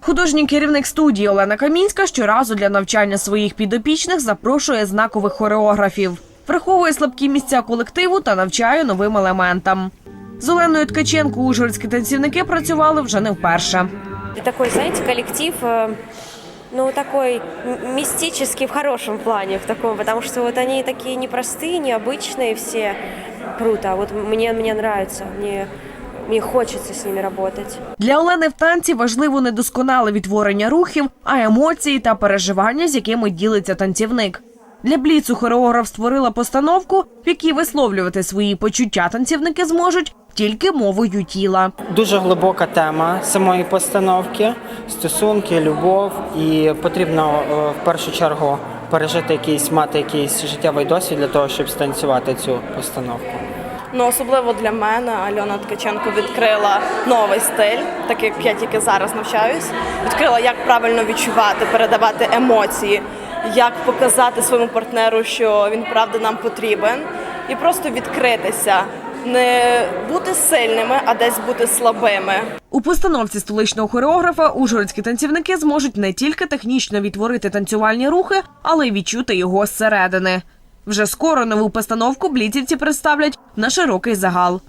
Художній керівник студії Олена Камінська щоразу для навчання своїх підопічних запрошує знакових хореографів, враховує слабкі місця колективу та навчає новим елементам. З Оленою Ткаченко ужгородські танцівники працювали вже не вперше. И такой, знаете, коллектив, э, ну, такой м- мистический в хорошем плане, в таком, потому что вот они такие непростые, необычные все. Круто, вот мне, мне нравится, мне, мне хочется с ними работать. Для Олени в танці важливо не досконале відтворення рухів, а емоції та переживання, з якими ділиться танцівник. Для бліцу хореограф створила постановку, в якій висловлювати свої почуття танцівники зможуть тільки мовою тіла. Дуже глибока тема самої постановки, стосунки, любов, і потрібно е, в першу чергу пережити якийсь, мати якийсь життєвий досвід для того, щоб станцювати цю постановку. Ну, особливо для мене Альона Ткаченко відкрила новий стиль, так як я тільки зараз навчаюсь. Відкрила, як правильно відчувати, передавати емоції, як показати своєму партнеру, що він правда нам потрібен, і просто відкритися, не бути сильними, а десь бути слабими. У постановці столичного хореографа ужгородські танцівники зможуть не тільки технічно відтворити танцювальні рухи, але й відчути його зсередини. Вже скоро нову постановку блітівці представлять на широкий загал.